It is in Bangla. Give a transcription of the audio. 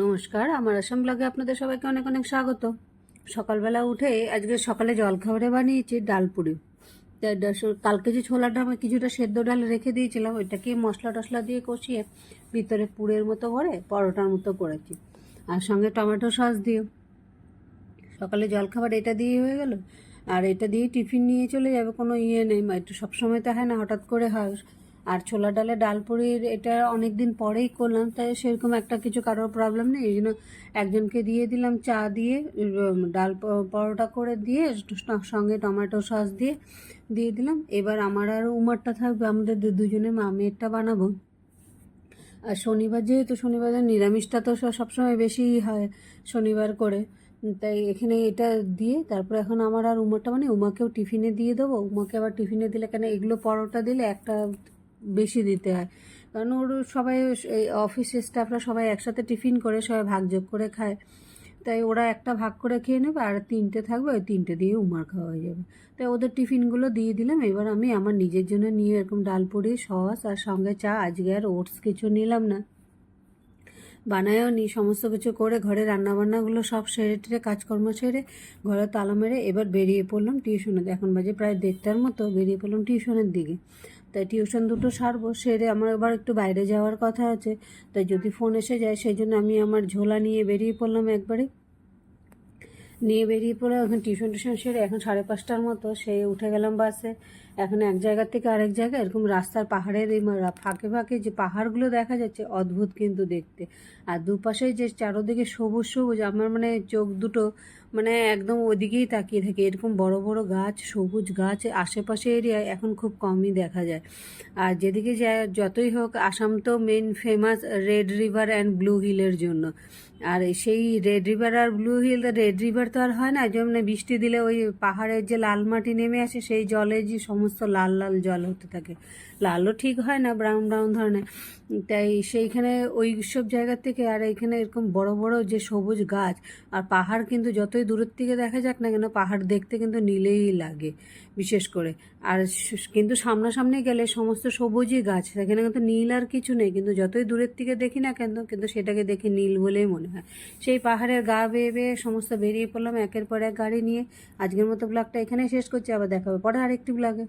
নমস্কার, আমার আসাম ব্লগে আপনাদের সবাইকে অনেক অনেক স্বাগত। সকালবেলা উঠে আজকে সকালে জলখাবারে বানিয়েছি ডাল পুরি। কালকে যে ছোলাটা আমি কিছুটা সেদ্ধ ডাল রেখে দিয়েছিলাম, ওইটাকে মশলা টশলা দিয়ে কষিয়ে ভিতরে পুরের মতো করে, পরোটার মতো করেছি। আর সঙ্গে টমেটো সস দিয়ে সকালে জলখাবার এটা দিয়ে হয়ে গেল। আর এটা দিয়ে টিফিন নিয়ে চলে যাবে, কোনো ইয়ে নেই একটু সবসময় তো হয় না, হঠাৎ করে হয়। আর ছোলা ডালে ডাল পুরির এটা অনেক দিন পরেই করলাম, তাই সেরকম একটা কিছু কারোর প্রবলেম নেই। এই জন্য একজনকে দিয়ে দিলাম চা দিয়ে ডাল পরোটা করে দিয়ে সঙ্গে টমেটো সস দিয়ে দিয়ে দিলাম। এবার আমার আর উমারটা থাকবে, আমাদের দু- দুজনের মা আমি একটা বানাবো। আর শনিবার যেহেতু শনিবারে নিরামিষটা তো সবসময় বেশি হয় শনিবার করে। তাই এখানে এটা দিয়ে, তারপর এখন আমার আর উমাটা মানে উমাকেও টিফিনে দিয়ে দেবো। উমাকে আবার টিফিনে দিলে কেন, এগুলো পরোটা দিলে একটা বেশি দিতে হয়। কারণ ওর সবাই, এই অফিসের স্টাফরা সবাই একসাথে টিফিন করে, সবাই ভাগযোগ করে খায়। তাই ওরা একটা ভাগ করে খেয়ে নেবে আর তিনটে থাকবে, ওই তিনটে দিয়ে উমার খাওয়া হয়ে যাবে। তাই ওদের টিফিনগুলো দিয়ে দিলাম। এবার আমি আমার নিজের জন্য নিয়ে এরকম ডাল পুরি সস আর সঙ্গে চা, আজকে আর ওটস কিছু নিলাম না। বানায়ও নি সমস্ত কিছু করে ঘরে রান্নাবান্নাগুলো সব সেরে টেরে, কাজকর্ম সেরে ঘরে তালা মেরে এবার বেরিয়ে পড়লাম টিউশনে। এখন বাজে প্রায় দেড়টার মতো, বেরিয়ে পড়লাম টিউশনের দিকে। তাই টিউশন দুটো সারবো, সেরে আমার এবার একটু বাইরে যাওয়ার কথা আছে। তাই যদি ফোন এসে যায়, সেই জন্য আমি আমার ঝোলা নিয়ে বেরিয়ে পড়লাম একবারে। নিয়ে বেরিয়ে পড়ে এখন টিউশন টিউশন সেরে এখন সাড়ে পাঁচটার মতো, সে উঠে গেলাম বাসে। এখন এক জায়গা থেকে আরেক জায়গায় এরকম রাস্তার পাহাড়ের এই ফাঁকে ফাঁকে যে পাহাড়গুলো দেখা যাচ্ছে অদ্ভুত কিন্তু দেখতে। আর দুপাশে যে চারোদিকে সবুজ সবুজ, আমার মানে চোখ দুটো মানে একদম ওদিকেই তাকিয়ে থাকে। এরকম বড় বড় গাছ, সবুজ গাছ, আশেপাশে এরিয়ায় এখন খুব কমই দেখা যায়। আর যেদিকে যতই হোক, আসাম তো main famous red river and blue হিলের জন্য। আর সেই রেড রিভার আর ব্লু হিল রেড রিভার তো আর হয় না, যেমন বৃষ্টি দিলে ওই পাহাড়ের যে লাল মাটি নেমে আসে, সেই জলে যে সমস্ত লাল লাল জল হতে থাকে। লালও ঠিক হয় না ব্রাউন ব্রাউন ধরনের। তাই সেইখানে ওই সব জায়গা থেকে আর এখানে এরকম বড় বড় যে সবুজ গাছ, আর পাহাড় কিন্তু যতই দূরের থেকে দেখা যাক না কেন, পাহাড় দেখতে কিন্তু নীলেই লাগে, বিশেষ করে। আর কিন্তু সামনাসামনি গেলে সমস্ত সবুজই গাছ, সেখানে কিন্তু নীল আর কিছু নেই, কিন্তু যতই দূরের থেকে দেখি না কেন, কিন্তু সেটাকে দেখে নীল বলেই মনে হয়। সেই পাহাড়ের গা বেয়ে বেয়ে সমস্ত বেরিয়ে পড়লাম, একের পর এক গাড়ি নিয়ে। আজকের মতো ব্লগটা এখানেই শেষ করছি, আবার দেখা হবে পরে আরেকটি ব্লগে